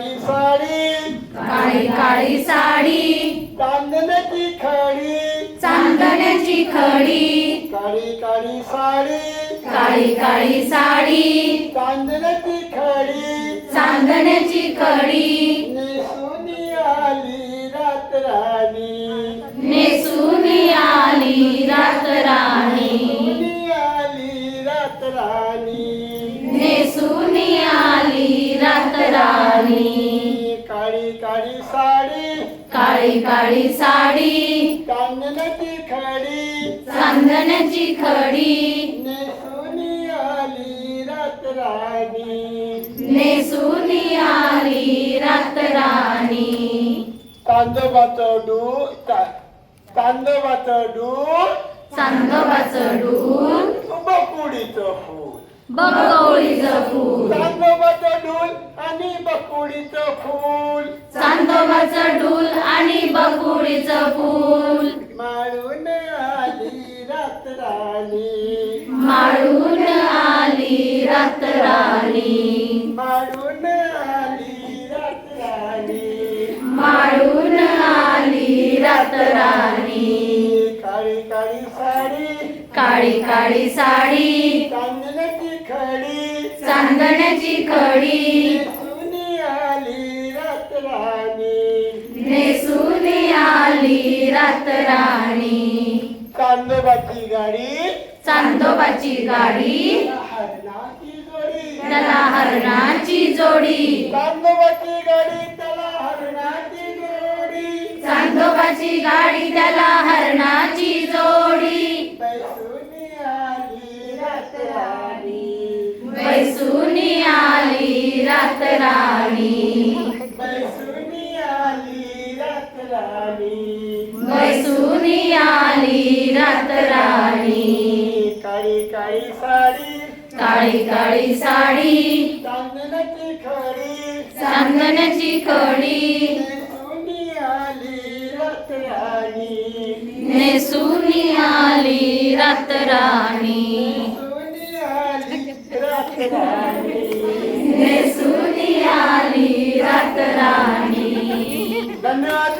साडी काळी काळी साडी चांदण्याची खडी चांदण्याची खडी काळी काळी साडी काळी काळी साडी चांदण्याची खडी चांदण्याची खडी नेसून आली रात राणी नेसून आली रात राणी नेसून आली रात राणी नेसून राणी. काळी काळी साडी. काळी काळी साडी. चांदण्याची खडी. चांदण्याची खडी. नेसून आली रात राणी. नेसून आली रात राणी. तांदोबाचं डू तांदोबाचं डूळ चांदोबाचं डूल बकुडीचं फूल बकवळीचं फूल. चांदोबाचं डूल आणि बकुडीचं फूल. चांदोबाचं डूल आणि बकुळीचं फूल. माळून आली रात राणी माळून आली रात राणी माळून आली रात राणी माळून आली रात राणी काळी काळी साडी. काळी काळी साडी. चांदण्याची खडी चांदण्याची खडी नेसून आली रात राणी नेसून आली गाडी. चांदोबाची गाडी. हरणाची जोडी. त्याला हरणाची जोडी. चांदोबाची गाडी त्याला हरणाची जोडी. चांदोबाची गाडी त्याला हरणाची जोडी. बैसून बैसून आली रात राणी बैसून आली रात राणी बैसून आली रात राणी काळी काळी साडी। काळी काळी साडी। चांदण्याची खडी। चांदण्याची नेसून आली रात राणी धन्यवाद